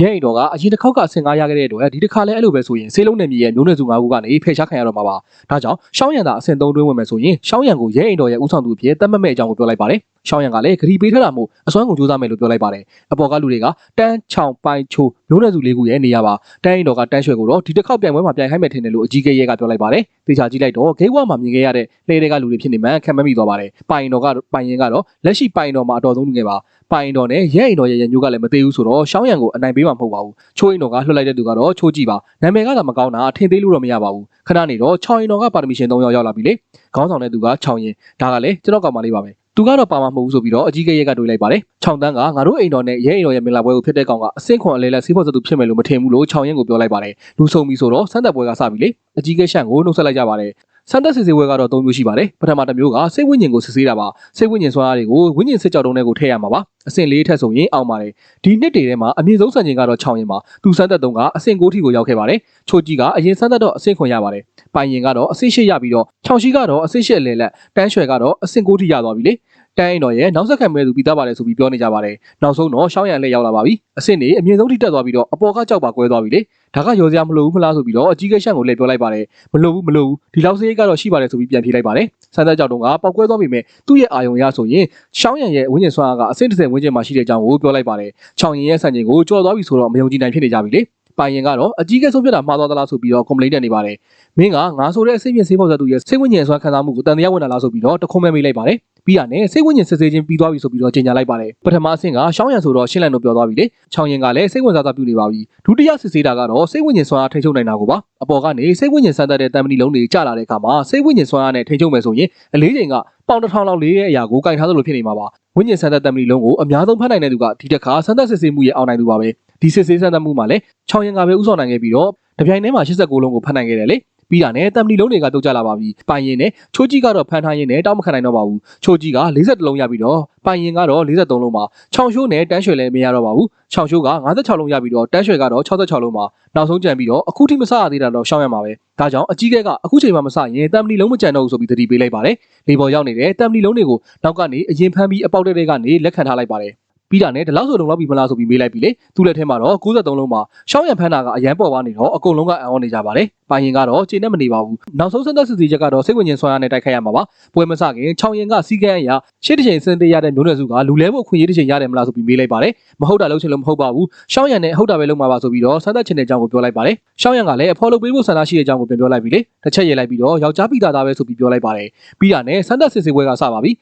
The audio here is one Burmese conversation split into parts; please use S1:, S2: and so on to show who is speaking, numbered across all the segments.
S1: ရဲအိမ်တော်ကအရင်တစ်ခေါက်ကအဆင့်9ရခဲ့တဲ့အတွက်ဒီတစ်ခါလည်းအဲ့လိုပဲဆိုရင်စေလုံးနယ်မြေရဲ့မျိုးနွယ်စု9ခုကနေဖယ်ရှားခံရတော့မှာပါဒါကြောင့်ရှောင်းရံသာအဆင့်3တွင်းဝင်မယ်ဆိုရင်ရှောင်းရံကိုရဲအိမ်တော်ရဲ့ဦးဆောင်သူအဖြစ်သတ်မှတ်မဲ့အကြောင်းကိုပြောလိုက်ပါတယ် ရှောင်းရံကလည်းဂရီပေးထားတာမို့အစွမ်းကုန်ကြိုးစားမယ်လို့ပြောလိုက်ပါတယ်အပေါ်ကလူတွေကတန်းချောင်ပိုင်ချိုမျိုးနွယ်စုလေးခုရဲ့နေရာပါတန်းအိမ်တော်ကတန်းရွှဲကိုတော့ဒီတစ်ခေါက်ပြိုင်ပွဲမှာပြိုင်ခိုင်းမယ်ထင်တယ်လို့အကြီးကဲရဲကပြောလိုက်ပါတယ်သေချာကြည့်လိုက်တော့ဂိတ်ဝါမှာမြင်ခဲ့ရတဲ့လှဲတွေကလူတွေဖြစ်နေမှခံမမိသွားပါတယ်ပိုင်တော်ကပိုင်ရင်ကတော့လက်ရှိပိုင်တော်မှာအတော်ဆုံးလူငယ်ပါပိုင်တော်နဲ့ရဲအိမ်တော်ရဲ့ရညိုးကလည်းမသေးဘူးဆိုတော့ရှောင်းရံကိုအနိုင်ပေးမှာမဟုတ်ပါဘူးချိုးအိမ်တော်ကလွှတ်လိုက်တဲ့သူကတော့ချိုးကြည့်ပါနာမည်ကသာမကောင်းတာထင်သေးလို့တော့မရပါဘူးခဏနေတော့ချောင်းရင်တော်ကပါရမီရှင်၃ယောက်ရောက်လာပြီလေခေါင်းဆောင်တဲ့သူကချောင်းရင်ဒါကလည်းကျွန်တော်ကောင်မလေးပါပဲ သူကတော့ပါမှာမဟုတ်ဘူးဆိုပြီးတော့အကြီးကဲရဲကတွေးလိုက်ပါတယ်။ချောင်းတန်းကငါတို့အိမ်တော်နဲ့ရဲအိမ်တော်ရဲ့မင်္ဂလာပွဲကိုဖြစ်တဲ့ကောင်ကအစင့်ခွန်အလဲလဲဆေးဖို့စသူဖြစ်မယ်လို့မထင်ဘူးလို့ချောင်းရင်ကိုပြောလိုက်ပါတယ်။လူဆုံးပြီဆိုတော့စမ်းသက်ပွဲကစပြီလေ။အကြီးကဲရှန့်ကိုနှုတ်ဆက်လိုက်ကြပါတယ်။ စမ်းသက်စစ်ဆေးပွဲကတော့၃မျိုးရှိပါတယ်။ပထမတစ်မျိုးကစိတ်ဝိညာဉ်ကိုစစ်ဆေးတာပါ။စိတ်ဝိညာဉ်စွမ်းအားတွေကိုဝိညာဉ်စစ်ကြောက်တုံးတွေကိုထည့်ရမှာပါ။အဆင့်၄ထက်ဆိုရင်အောင်ပါတယ်။ဒီနှစ်တည်းထဲမှာအမြင့်ဆုံးစံချိန်ကတော့6ရင်ပါ။သူစမ်းသက်တုံးကအဆင့်9ထိကိုရောက်ခဲ့ပါတယ်။ချိုကြီးကအရင်စမ်းသက်တော့အဆင့်ခွန်ရပါတယ်။ပိုင်ရင်ကတော့အဆင့်၈ရပြီးတော့ချောင်ရှိကတော့အဆင့်၈လဲလက်တန်းရွှဲကတော့အဆင့်9ထိရသွားပြီလေ။ တန်းအိမ်တော်ရဲ့နောက်ဆက်ခံမဲ့သူပြီးသားပါတယ်ဆိုပြီးပြောနေကြပါတယ်။နောက်ဆုံးတော့ရှောင်းရံလက်ရောက်လာပါပြီ။အဆင့်နေအမြင့်ဆုံးထိတက်သွားပြီးတော့အပေါ်ကကြောက်ပါကွဲသွားပြီလေ။ဒါကရောစရာမလိုဘူးမလားဆိုပြီးတော့အကြီးကရှန့်ကိုလည်းပြောလိုက်ပါတယ်။မလိုဘူးမလိုဘူးဒီလောက်စရိတ်ကတော့ရှိပါတယ်ဆိုပြီးပြန်ပြေးလိုက်ပါတယ်။ဆန်းသက်ကြောက်တုံးကပောက်ကွဲသွားပြီမဲ့သူ့ရဲ့အာယုံရဆိုရင်ရှောင်းရံရဲ့ဝင်းကျင်ဆွမ်းအားကအဆင့်30ဝင်းကျင်မှာရှိတဲ့အကြောင်းကိုပြောလိုက်ပါတယ်။ချောင်းရင်ရဲ့ဆန်ကျင်ကိုကြော်သွားပြီဆိုတော့မယုံကြည်နိုင်ဖြစ်နေကြပြီလေ။ပိုင်ရင်ကတော့အကြီးကဆုံးဖြတ်တာမှားသွားသလားဆိုပြီးတော့ complaint တက်နေပါတယ်။မင်းကငါဆိုတဲ့အစိမ့်မြင့်ဆေးဖောက်ဆက်သူရဲ့စိတ်ဝိညာဉ်ဆွမ်းခံစားမှုကိုတန်တရားဝင်လာလားဆိုပြီးတော့တခုံးမဲ့မိလိုက်ပါတယ်။ ပြီးရတယ်စိတ်ဝိညာဉ်စစ်ဆေးခြင်းပြီးသွားပြီဆိုပြီးတော့ကြေညာလိုက်ပါတယ်ပထမအဆင့်ကရှောင်းရံဆိုတော့ရှင်းလန်တို့ပြောသွားပြီလေချောင်းရင်ကလည်းစိတ်ဝင်စားစားပြုနေပါပြီဒုတိယစစ်ဆေးတာကတော့စိတ်ဝိညာဉ်စွမ်းအားထိန်းချုပ်နိုင်တာကိုပါအပေါ်ကနေစိတ်ဝိညာဉ်စမ်းသပ်တဲ့တံမဏီလုံးတွေကျလာတဲ့အခါမှာစိတ်ဝိညာဉ်စွမ်းအားနဲ့ထိန်းချုပ်မယ်ဆိုရင်အလေးချိန်ကပေါင်တစ်ထောင်လောက်လေးရဲ့အရာကိုကင်ထားသလိုဖြစ်နေမှာပါဝိညာဉ်စမ်းသပ်တံမဏီလုံးကိုအများဆုံးဖတ်နိုင်တဲ့သူကဒီတစ်ခါစမ်းသပ်စစ်ဆေးမှုရဲ့အောင်နိုင်သူပါပဲဒီစစ်ဆေးစမ်းသပ်မှုမှာလည်းချောင်းရင်ကပဲဥဆောင်နိုင်ခဲ့ပြီးတော့တပြိုင်တည်းမှာ89လုံးကိုဖတ်နိုင်ခဲ့တယ်လေ ပြီးတာနဲ့တမ်ပလီလုံးတွေကပြုတ်ကျလာပါပြီပိုင်ရင်နဲ့ချိုးကြီးကတော့ဖန်ထားရင်နဲ့တောက်မခံနိုင်တော့ပါဘူးချိုးကြီးက42လုံးရပြီးတော့ပိုင်ရင်ကတော့43လုံးပါချောင်ရှိုးနဲ့တန်းရွှေလည်းမရတော့ပါဘူးချောင်ရှိုးက56လုံးရပြီးတော့တန်းရွှေကတော့66လုံးပါနောက်ဆုံးကြံပြီးတော့အခုထိမစရသေးတာတော့ရှောင်းရမှာပဲဒါကြောင့်အကြီးကဲကအခုချိန်မှမစရင်တမ်ပလီလုံးမကြံတော့ဘူးဆိုပြီးသတိပေးလိုက်ပါတယ်လေပေါ်ရောက်နေတဲ့တမ်ပလီလုံးတွေကိုနောက်ကနေအရင်ဖမ်းပြီးအပေါက်တဲ့ကနေလက်ခံထားလိုက်ပါတယ် ပြီးတာနဲ့ဒီလောက်ဆိုလုံလောက်ပြီမလားဆိုပြီးမေးလိုက်ပြီလေသူ့လက်ထဲမှာတော့93လုံးမှာရှောင်းရံဖန်းတာကအရန်ပေါ်သွားနေတော့အကုန်လုံးကအံ့ဩနေကြပါတယ်ပိုင်ရင်ကတော့ခြေနဲ့မနေပါဘူးနောက်ဆုံးစက်သက်စစ်စီချက်ကတော့စိတ်ဝင်ချင်းဆွမ်းရနဲ့တိုက်ခိုက်ရမှာပါပွဲမစခင်ချောင်းရင်ကစီကန်းအရာရှေ့တစ်ချိန်စင်သေးရတဲ့မျိုးနွယ်စုကလူလဲဖို့ခွင့်ရတစ်ချိန်ရတယ်မလားဆိုပြီးမေးလိုက်ပါတယ်မဟုတ်တာလုံးချင်လို့မဟုတ်ပါဘူးရှောင်းရံနဲ့ဟုတ်တာပဲလုံးမှာပါဆိုပြီးတော့စမ်းသက်ချင်တဲ့အကြောင်းကိုပြောလိုက်ပါတယ်ရှောင်းရံကလည်းအဖော်လုပ်ပေးဖို့ဆန္ဒရှိတဲ့အကြောင်းကိုပြန်ပြောလိုက်ပြီလေတစ်ချက်ရေးလိုက်ပြီးတော့ယောက်ျားပိတာသားပဲဆိုပြီးပြောလိုက်ပါတယ်ပြီးတာနဲ့စမ်းသက်စစ်ဆေးပွဲကစပါပြီ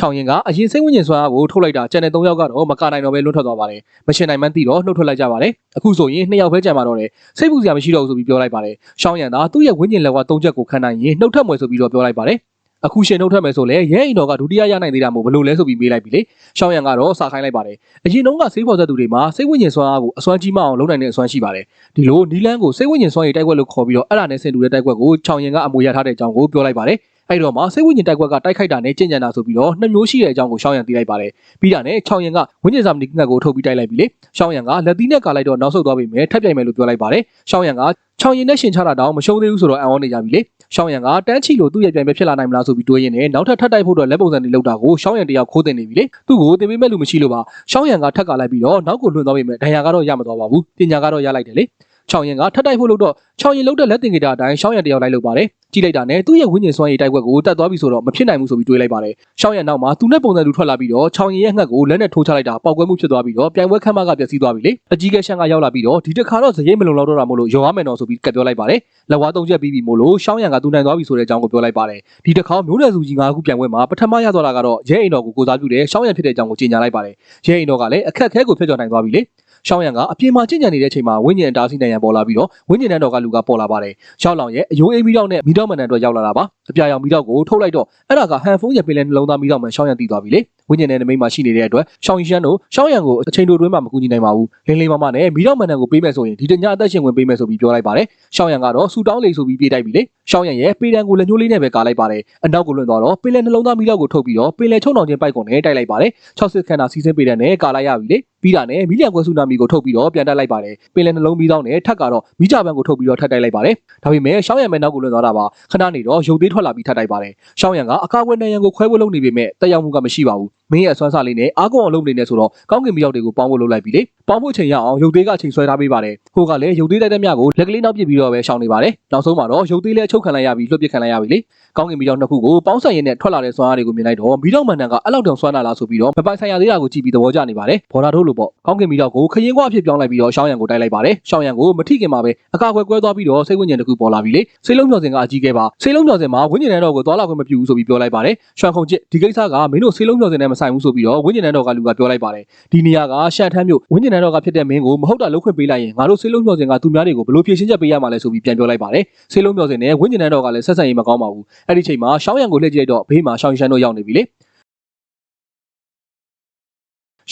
S1: ချောင်းရင်ကအရင်စိတ်ဝိညာဉ်စွမ်းအားကိုထုတ်လိုက်တာကျန်တဲ့၃ယောက်ကတော့မကနိုင်တော့ပဲလွတ်ထွက်သွားပါတယ်။မရှင်နိုင်မှန်းသိတော့နှုတ်ထွက်လိုက်ကြပါတယ်။အခုဆိုရင်၂ယောက်ပဲကြံပါတော့တယ်။စိတ်ပူစရာမရှိတော့ဘူးဆိုပြီးပြောလိုက်ပါတယ်။ရှောင်းရံသာသူ့ရဲ့ဝိညာဉ်လက်က၃ချက်ကိုခံနိုင်ရင်နှုတ်ထွက်မွယ်ဆိုပြီးတော့ပြောလိုက်ပါတယ်။အခုရှင်နှုတ်ထွက်မယ်ဆိုလဲရဲအိမ်တော်ကဒုတိယရနိုင်သေးတာမို့ဘလို့လဲဆိုပြီးမေးလိုက်ပြီလေ။ရှောင်းရံကတော့စာခိုင်းလိုက်ပါတယ်။အရင်တုန်းကဆေးဖော်သက်သူတွေမှာစိတ်ဝိညာဉ်စွမ်းအားကိုအစွမ်းကြီးမအောင်လုပ်နိုင်တဲ့အစွမ်းရှိပါတယ်။ဒီလိုနီလန်းကိုစိတ်ဝိညာဉ်စွမ်းရည်တိုက်ကွက်လို့ခေါ်ပြီးတော့အဲ့ဒါနဲ့ဆင်တူတဲ့တိုက်ကွက်ကိုချောင်းရင်ကအမွေရထားတဲ့အကြောင်းကိုပြောလိုက်ပါတယ်။ အဲ့တော့မှစိတ်ဝိညာဉ်တိုက်ကွက်ကတိုက်ခိုက်တာနဲ့ကြင်ကြံတာဆိုပြီးတော့နှစ်မျိုးရှိတဲ့အကြောင်းကိုရှောင်းရံသိလိုက်ပါတယ်ပြီးတာနဲ့6ရံကဝိညာဉ်စာမဏိငှက်ကိုထုတ်ပြီးတိုက်လိုက်ပြီလေရှောင်းရံကလက်သီးနဲ့ကာလိုက်တော့နောက်ဆုတ်သွားပြီမယ်ထပ်ပြိုင်မယ်လို့ပြောလိုက်ပါတယ်ရှောင်းရံကချောင်းရင်နဲ့ရှင်ချတာတောင်မရှုံးသေးဘူးဆိုတော့အံ့ဩနေကြပြီလေရှောင်းရံကတန်းချီလို့သူ့ရဲ့ပြိုင်ပဲဖြစ်လာနိုင်မလားဆိုပြီးတွေးရင်းနဲ့နောက်ထပ်ထပ်တိုက်ဖို့တော့လက်ပုံစံတွေလောက်တာကိုရှောင်းရံတယောက်ခိုးတင်နေပြီလေသူ့ကိုတင်ပေးမဲ့လူမရှိလို့ပါရှောင်းရံကထက်ကလိုက်ပြီးတော့နောက်ကိုလွှင့်သွားပြီမယ်ဒဏ်ရာကတော့ရမသွားပါဘူးပညာကတော့ရလိုက်တယ်လေ ချောင်းရင်ကထပ်တိုက်ဖို့လို့တော့ချောင်းရင်လုတ်တဲ့လက်တင်ဂီတာအတိုင်းရှောင်းရံတယောက်လိုက်လို့ပါတယ်ကြည့်လိုက်တာနဲ့သူ့ရဲ့ဝိညာဉ်စွမ်းရည်တိုက်ွက်ကိုတတ်သွားပြီဆိုတော့မဖြစ်နိုင်ဘူးဆိုပြီးတွေးလိုက်ပါတယ်ရှောင်းရံနောက်မှာသူနဲ့ပုံစံတူထွက်လာပြီးတော့ချောင်းရင်ရဲ့ငှက်ကိုလက်နဲ့ထိုးချလိုက်တာပေါက်ကွဲမှုဖြစ်သွားပြီးတော့ပြိုင်ပွဲခမ်းမကပျက်စီးသွားပြီလေအကြီးကဲရှန်ကရောက်လာပြီးတော့ဒီတစ်ခါတော့ဇရိတ်မလုံလောက်တော့တာမို့လို့ရောရမယ်တော့ဆိုပြီးကပ်ပြောလိုက်ပါတယ်လက်ဝါးသုံးချက်ပြီးပြီမို့လို့ရှောင်းရံကသူနိုင်သွားပြီဆိုတဲ့အကြောင်းကိုပြောလိုက်ပါတယ်ဒီတစ်ခါမျိုးနွယ်စုကြီး၅ခုပြိုင်ပွဲမှာပထမရသွားတာကတော့ရဲအိမ်တော်ကိုကိုစားပြုတဲ့ရှောင်းရံဖြစ်တဲ့အကြောင်းကိုကြေညာလိုက်ပါတယ်ရဲအိမ်တော်ကလည်းအခက်အခဲကိုဖျက်ချော်နိုင်သွားပြီလေ ရှောင်းရံကအပြင်မှာကျင့်ကြံနေတဲ့အချိန်မှာဝိညာဉ်တားဆီးနိုင်ရန်ပေါ်လာပြီးတော့ဝိညာဉ်တန်းတော်ကလူကပေါ်လာပါတယ်။ရှောင်းလောင်ရဲ့အယိုးအိမ်မီတော့နဲ့မီတော့မန်တန်အတွက်ရောက်လာတာပါ။အပြာရောင်မီတော့ကိုထုတ်လိုက်တော့အဲ့ဒါကဟန်ဖုန်းရဲ့ပင်လယ်နှလုံးသားမီတော့မှန်ရှောင်းရံတည်သွားပြီလေ။ ဝိညာဉ်နဲ့နမိတ်မှာရှိနေတဲ့အတွက်ရှောင်းရှမ်းတို့ရှောင်းရံကိုအချိန်တိုတွင်းမှာမကူညီနိုင်ပါဘူး။လင်းလေးမမနဲ့မီတော့မန်တန်ကိုပေးမယ်ဆိုရင်ဒီတညအသက်ရှင်ဝင်ပေးမယ်ဆိုပြီးပြောလိုက်ပါတယ်။ရှောင်းရံကတော့ဆူတောင်းလေဆိုပြီးပြေးတိုက်ပြီလေ။ရှောင်းရံရဲ့ပေတံကိုလက်ညှိုးလေးနဲ့ပဲကာလိုက်ပါတယ်။အနောက်ကိုလွန်သွားတော့ပင်လယ်နှလုံးသားမီတော့ကိုထုတ်ပြီးတော့ပင်လယ်ချုံနှောင်ချင်းပိုက်ကုန်နဲ့တိုက်လိုက်ပါတယ်။60ခန်းသာစီစဉ်ပေးတဲ့နဲ့ကာလိုက်ရပြီလေ။ပြီးတာနဲ့မီလီယံကွဲဆူနာမီကိုထုတ်ပြီးတော့ပြန်တက်လိုက်ပါတယ်ပင်လယ်နှလုံးပြီးတော့နဲ့ထပ်ကတော့မိကြပန်းကိုထုတ်ပြီးတော့ထပ်တိုက်လိုက်ပါတယ်ဒါပေမဲ့ရှောင်းရံမဲနောက်ကိုလွန်သွားတာပါခဏနေတော့ရုပ်သေးထွက်လာပြီးထပ်တိုက်ပါတယ်ရှောင်းရံကအကာအကွယ်နိုင်ရန်ကိုခွဲဖို့လုပ်နေပေမဲ့တက်ရောက်မှုကမရှိပါဘူး မင်းရဲ့အစွမ်းစားလေးနဲ့အားကုန်အောင်လုပ်နေနေဆိုတော့ကောင်းကင်မီရောက်တွေကိုပေါင်းဖို့လုပ်လိုက်ပြီလေပေါင်းဖို့ချိန်ရအောင်ရုပ်သေးကချိန်ဆွဲထားပေးပါတယ်ဟိုကလည်းရုပ်သေးတိုက်တဲ့မြကိုလက်ကလေးနောက်ပစ်ပြီးတော့ပဲရှောင်နေပါတယ်နောက်ဆုံးမှာတော့ရုပ်သေးလေးအချုပ်ခံလိုက်ရပြီးလွတ်ပစ်ခံလိုက်ရပြီလေကောင်းကင်မီရောက်နှစ်ခုကိုပေါင်းဆိုင်ရင်နဲ့ထွက်လာတဲ့စွမ်းအားတွေကိုမြင်လိုက်တော့မီတော့မန်တန်ကအဲ့လောက်တောင်စွမ်းလာလားဆိုပြီးတော့မပိုင်ဆိုင်ရသေးတာကိုကြည့်ပြီးသဘောကျနေပါတယ်ဘော်လာတို့လိုပေါ့ကောင်းကင်မီရောက်ကိုခရင်ကွာအဖြစ်ပြောင်းလိုက်ပြီးတော့ရှောင်းရံကိုတိုက်လိုက်ပါတယ်ရှောင်းရံကိုမထိခင်မှာပဲအကာအကွယ်ကွဲသွားပြီးတော့စိတ်ဝိညာဉ်တစ်ခုပေါ်လာပြီလေစိတ်လုံးမျောစင်ကအကြီးခဲ့ပါစိတ်လုံးမျောစင်မှာဝိညာဉ်နဲ့တော့ကိုသွားလာခွင့်မပြုဘူးဆိုပြီးပြောလိုက်ပါတယ်ရွှန်ခုံချစ်ဒီကိစ္စကမင်းတို့စိတ်လုံးမျောစင်နဲ့မဆိုင်ဘူးဆိုပြီးတော့ဝိညာဉ်နဲ့တော့ကလူကပြောလိုက်ပါတယ်ဒီနေရာကရှန်ထမ်းမြို့ဝိညာဉ်နဲ့တော့ကဖြစ်တဲ့မင်းကိုမဟုတ်တာလုပ်ခွင့်ပေးလိုက်ရင်ငါတို့စိတ်လုံးမျောစင်ကသူများတွေကိုဘယ်လိုဖြေရှင်းချက်ပေးရမှာလဲဆိုပြီးပြန်ပြောလိုက်ပါတယ်စိတ်လုံးမျောစင်နဲ့ဝိညာဉ်နဲ့တော့ကလည်းဆက်ဆံရေးမကောင်းပါဘူးအဲ့ဒီချိန်မှာရှောင်းရံကိုလှည့်ကြည့်လိုက်တော့ဘေးမှာရှောင်းရှန်တို့ရောက်နေပြီလေ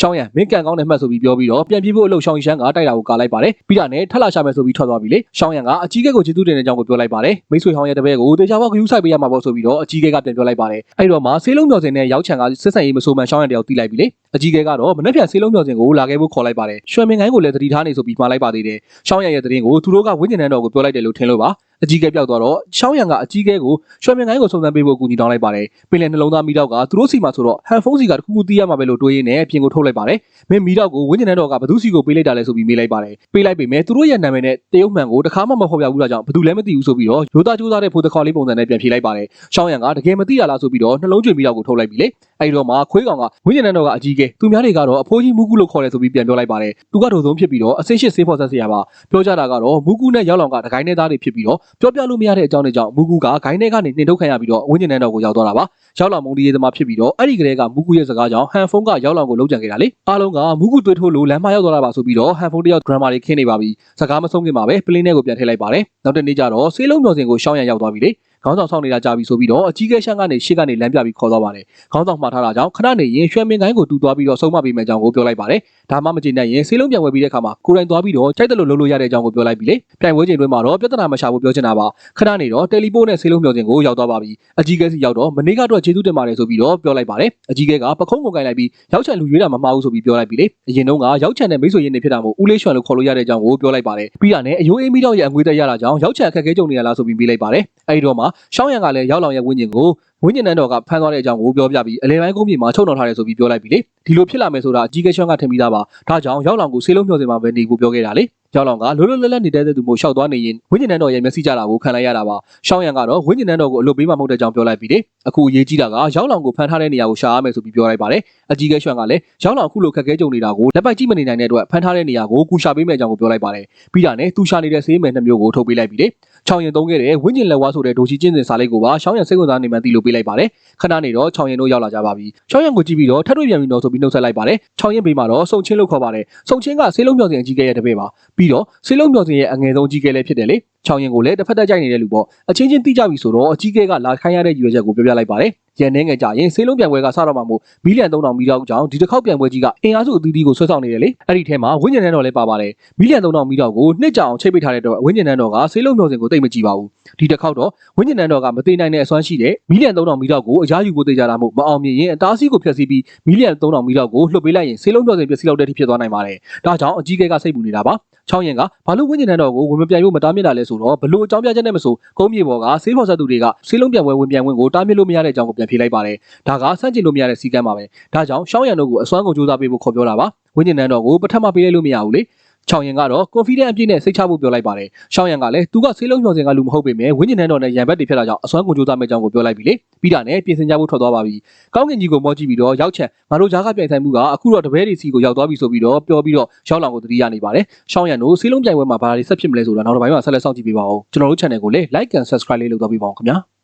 S1: ရှောင်းရံမင်းကန်ကောင်းတဲ့မှတ်ဆိုပြီးပြောပြီးတော့ပြန်ပြေးဖို့အလုပ်ရှောင်းရှန်ကတိုက်တာကိုကာလိုက်ပါတယ်ပြီးတာနဲ့ထက်လာရှာမယ်ဆိုပြီးထွက်သွားပြီလေရှောင်းရံကအကြီးကဲကိုကျေးဇူးတင်တဲ့အကြောင်းကိုပြောလိုက်ပါတယ်မိတ်ဆွေဟောင်းရဲ့တပည့်ကိုတေချာဘောက်ခရူးဆိုင်ပေးရမှာပေါ့ဆိုပြီးတော့အကြီးကဲကပြန်ပြောလိုက်ပါတယ်အဲ့တော့မှဆေးလုံးမျောစင်နဲ့ရောက်ချံကစစ်ဆန်ရေးမဆိုမှန်ရှောင်းရံတယောက်တီးလိုက်ပြီလေအကြီးကဲကတော့မနှက်ဖြန်ဆေးလုံးမျောစင်ကိုလာခဲ့ဖို့ခေါ်လိုက်ပါတယ်ရွှေမင်းကိုင်းကိုလည်းတတိထားနေဆိုပြီးမှားလိုက်ပါသေးတယ်ရှောင်းရံရဲ့တရင်ကိုသူတို့ကဝိညာဉ်နဲ့တော့ကိုပြောလိုက်တယ်လို့ထင်လို့ပါ အကြီးကဲပြောက်သွားတော့ရှောင်းရံကအကြီးကဲကိုရွှေမင်းကိုင်းကိုစုံစမ်းပေးဖို့အကူအညီတောင်းလိုက်ပါတယ်ပင်လယ်နှလုံးသားမိတော့ကသူတို့စီမှာဆိုတော့ဟန်ဖုန်းစီကတခုခုတီးရမှာပဲလို့တွေးရင်းနဲ့အပြင်ကိုထုတ်လိုက်ပါတယ်မင်းမိတော့ကိုဝိညာဉ်နဲ့တော့ကဘသူစီကိုပေးလိုက်တာလဲဆိုပြီးမေးလိုက်ပါတယ်ပေးလိုက်ပေမဲ့သူတို့ရဲ့နာမည်နဲ့တရုတ်မှန်ကိုတခါမှမဖော်ပြဘူးတာကြောင့်ဘသူလည်းမသိဘူးဆိုပြီးတော့ရိုးသားကြိုးစားတဲ့ဖိုတခေါ်လေးပုံစံနဲ့ပြန်ဖြေလိုက်ပါတယ်ရှောင်းရံကတကယ်မသိရလားဆိုပြီးတော့နှလုံးကျွေမိတော့ကိုထုတ်လိုက်ပြီလေအဲဒီတော့မှခွေးကောင်ကဝိညာဉ်နဲ့တော့ကအကြီးကဲသူများတွေကတော့အဖိုးကြီးမူကူလို့ခေါ်တယ်ဆိုပြီးပြန်ပြောလိုက်ပါတယ်သူကဒုံဆုံးဖြစ်ပြီးတော့အစင်းရှစ်ဆေးဖော်ဆက်စရာပါပြောကြတာကတော့မူကူနဲ့ရောက်လောင်ကတကိုင်းနဲ့သားတွေဖြစ်ပြီးတော့ပြောပြလို့မရတဲ့အကြောင်းတွေကြောင့်မူကူကဂိုင်းထဲကနေနှင်ထုတ်ခံရပြီးတော့ဝိညာဉ်နဲ့တော့ကိုရောက်သွားတာပါရောက်လောင်မုံဒီရေးသမားဖြစ်ပြီးတော့အဲ့ဒီကလေးကမူကူရဲ့စကားကြောင့်ဟန်ဖုန်းကရောက်လောင်ကိုလုံးကြံခဲ့တာလေအားလုံးကမူကူတွေးထိုးလို့လမ်းမရောက်သွားတာပါဆိုပြီးတော့ဟန်ဖုန်းတယောက် grammar တွေခင်းနေပါပြီစကားမဆုံးခင်မှာပဲပလင်းထဲကိုပြန်ထည့်လိုက်ပါတယ်နောက်တစ်နေ့ကျတော့ဆေးလုံးမျောစင်ကိုရှောင်းရံရောက်သွားပြီလေ ခေါင်းဆောင်ဆောင်နေတာကြာပြီဆိုပြီးတော့အကြီးကဲရှမ်းကနေရှေ့ကနေလမ်းပြပြီးခေါ်သွားပါတယ်။ခေါင်းဆောင်မှားထားတာကြောင့်ခဏနေရင်ရွှေမင်းကိုင်းကိုတူသွားပြီးတော့ဆုံးမပေးမယ်အကြောင်းကိုပြောလိုက်ပါတယ်။ဒါမှမကျေနပ်ရင်ဆေးလုံးပြန်ဝယ်ပြီးတဲ့အခါမှာကိုယ်တိုင်သွားပြီးတော့ကြိုက်တယ်လို့လုပ်လို့ရတဲ့အကြောင်းကိုပြောလိုက်ပြီလေ။ပြိုင်ပွဲချိန်တွင်းမှာတော့ပြဿနာမရှာဘူးပြောချင်တာပါ။ခဏနေတော့တယ်လီပို့နဲ့ဆေးလုံးမျောစင်ကိုရောက်သွားပါပြီ။အကြီးကဲစီရောက်တော့မနေ့ကတော့ကျေးဇူးတင်ပါတယ်ဆိုပြီးတော့ပြောလိုက်ပါတယ်။အကြီးကဲကပခုံးကိုကင်လိုက်ပြီးရောက်ချန်လူရွေးတာမမှားဘူးဆိုပြီးပြောလိုက်ပြီလေ။အရင်တုန်းကရောက်ချန်နဲ့မိတ်ဆွေရင်းနေဖြစ်တာမို့ဦးလေးရွှန်လို့ခေါ်လို့ရတဲ့အကြောင်းကိုပြောလိုက်ပါတယ်။ပြီးတာနဲ့အယိုးအေးမီတော့ရဲ့အငွေတက်ရတာကြောင့်ရောက်ချန်အခက်အခဲကြုံနေရလားဆိုပြီးပြေးလိုက်ပါတယ်။အဲဒီတော့မှရှောင်းရံကလည်းရောက်လောင်ရဲ့ဝင်းကျင်ကိုဝင်းကျင်တန်းတော်ကဖမ်းသွားတဲ့အကြောင်းကိုပြောပြပြီးအလဲပိုင်းကုန်းမြေမှာချုပ်နှောင်ထားတယ်ဆိုပြီးပြောလိုက်ပြီလေဒီလိုဖြစ်လာမယ်ဆိုတာအကြီးကဲရှောင်းကထင်ပြီးသားပါဒါကြောင့်ရောက်လောင်ကိုဆေးလုံးမျှော်စင်မှာပဲနေဖို့ပြောခဲ့တာလေရောက်လောင်ကလွတ်လွတ်လပ်လပ်နေတဲ့သူမျိုးရှောက်သွားနေရင်ဝင်းကျင်တန်းတော်ရဲ့မျက်စိကြတာကိုခံလိုက်ရတာပါရှောင်းရံကတော့ဝင်းကျင်တန်းတော်ကိုအလုပ်ပေးမှမဟုတ်တဲ့အကြောင်းပြောလိုက်ပြီလေအခုအရေးကြီးတာကရောက်လောင်ကိုဖမ်းထားတဲ့နေရာကိုရှာရမယ်ဆိုပြီးပြောလိုက်ပါတယ်အကြီးကဲရှောင်းကလည်းရောက်လောင်အခုလိုခက်ခဲကြုံနေတာကိုလက်ပိုက်ကြည့်မနေနိုင်တဲ့အတွက်ဖမ်းထားတဲ့နေရာကိုကူရှာပေးမယ်အကြောင်းကိုပြောလိုက်ပါတယ်ပြီးတာနဲ့သူရှာနေတဲ့ဆေးမယ်နှစ်မျိုးကိုထုတ်ပေးလိုက်ပြီလေ ချောင်းရင်သုံးခဲ့တဲ့ဝင်းကျင်လက်ဝါဆိုတဲ့ဒိုချီကျင်းစင်စာလေးကိုပါရှောင်းရံစိတ်ဝင်စားနေမှန်းသိလို့ပေးလိုက်ပါတယ်ခဏနေတော့ချောင်းရင်တို့ရောက်လာကြပါပြီချောင်းရံကိုကြည့်ပြီးတော့ထပ်တွေ့ပြန်ပြီးတော့ဆိုပြီးနှုတ်ဆက်လိုက်ပါတယ်ချောင်းရင်ဘေးမှာတော့စုံချင်းလို့ခေါ်ပါတယ်စုံချင်းကဆေးလုံးမြော်စင်အကြီးကဲရဲ့တပည့်ပါပြီးတော့ဆေးလုံးမြော်စင်ရဲ့အငယ်ဆုံးအကြီးကဲလည်းဖြစ်တယ်လေ ချောင်းရင်ကိုလည်းတစ်ဖက်တက်ကြိုက်နေတဲ့လူပေါ့အချင်းချင်းတိကြပြီဆိုတော့အကြီးကဲကလာခိုင်းရတဲ့ရည်ရွယ်ချက်ကိုပြောပြလိုက်ပါတယ်ရန်နေငယ်ကြရင်ဆေးလုံးပြန်ပွဲကစတော့မှမို့မီလီယံ3000မီတောက်ကြောင်းဒီတစ်ခေါက်ပြန်ပွဲကြီးကအင်အားစုအသီးသီးကိုဆွဲဆောင်နေတယ်လေအဲ့ဒီထဲမှာဝင်းကျင်တန်းတော်လည်းပါပါတယ်မီလီယံ3000မီတောက်ကိုနှစ်ကြောင်ချိတ်ပိတ်ထားတဲ့တော့ဝင်းကျင်တန်းတော်ကဆေးလုံးမျိုးစင်ကိုတိတ်မကြည့်ပါဘူးဒီတစ်ခေါက်တော့ဝင်းကျင်တန်းတော်ကမသိနိုင်တဲ့အစွမ်းရှိတဲ့မီလီယံ3000မီတောက်ကိုအရားယူဖို့သိကြတာမို့မအောင်မြင်ရင်အတားစီးကိုဖျက်ဆီးပြီးမီလီယံ3000မီတောက်ကိုလှုပ်ပေးလိုက်ရင်ဆေးလုံးမျိုးစင်ပျက်စီးလောက်တဲ့အထိဖြစ်သွားနိုင်ပါတယ်ဒါကြောင့်အကြီးကဲကစိတ်ပူနေတာပါချောင်းရင်ကဘာလို့ဝင်းကျင်တန်းတော်ကိုဝင်မပြန်လို့မတားမြစ်တာလဲဆိုတော့ဘလို့အကြောင်းပြချက်နဲ့မဆိုကုန်းမြေပေါ်ကဆေးဖော်ဆက်သူတွေကဆေးလုံးပြန်ပွဲဝင်ပြန်ဝင်ကိုတားမြစ်လို့မရတဲ့အကြောင်းကိုပြန်ဖြေလိုက်ပါတယ်ဒါကဆန့်ကျင်လို့မရတဲ့စီကံပါပဲဒါကြောင့်ရှောင်းရံတို့ကိုအစွမ်းကုန်ကြိုးစားပေးဖို့ခေါ်ပြောတာပါဝင်းကျင်တန်းတော်ကိုပထမပေးလိုက်လို့မရဘူးလေ ချောင်းရင်ကတော့ confidence အပြည့်နဲ့စိတ်ချဖို့ပြောလိုက်ပါတယ်။ရှောင်းရံကလည်းသူကဆေးလုံးညော်စင်ကလူမဟုတ်ပေမဲ့ဝင်းကျင်တန်းတော်နဲ့ရံဘက်တွေဖြစ်လာကြောင်းအစွမ်းကုန်ကြိုးစားမဲ့အကြောင်းကိုပြောလိုက်ပြီလေ။ပြီးတာနဲ့ပြင်ဆင်ကြဖို့ထွက်သွားပါပြီ။ကောင်းကင်ကြီးကိုမောကြည့်ပြီးတော့ရောက်ချက်ငါတို့ဂျားကပြိုင်ဆိုင်မှုကအခုတော့တပည့်တွေစီကိုရောက်သွားပြီဆိုပြီးတော့ပြောပြီးတော့ရောက်လောင်ကိုတတိယနေပါတယ်။ရှောင်းရံတို့ဆေးလုံးပြိုင်ပွဲမှာဘာတွေဆက်ဖြစ်မလဲဆိုတာနောက်တစ်ပိုင်းမှာဆက်လက်စောင့်ကြည့်ပေးပါဦး။ကျွန်တော်တို့ channel ကိုလည်း like and subscribe လေးလုပ်သွားပေးပါဦးခင်ဗျာ။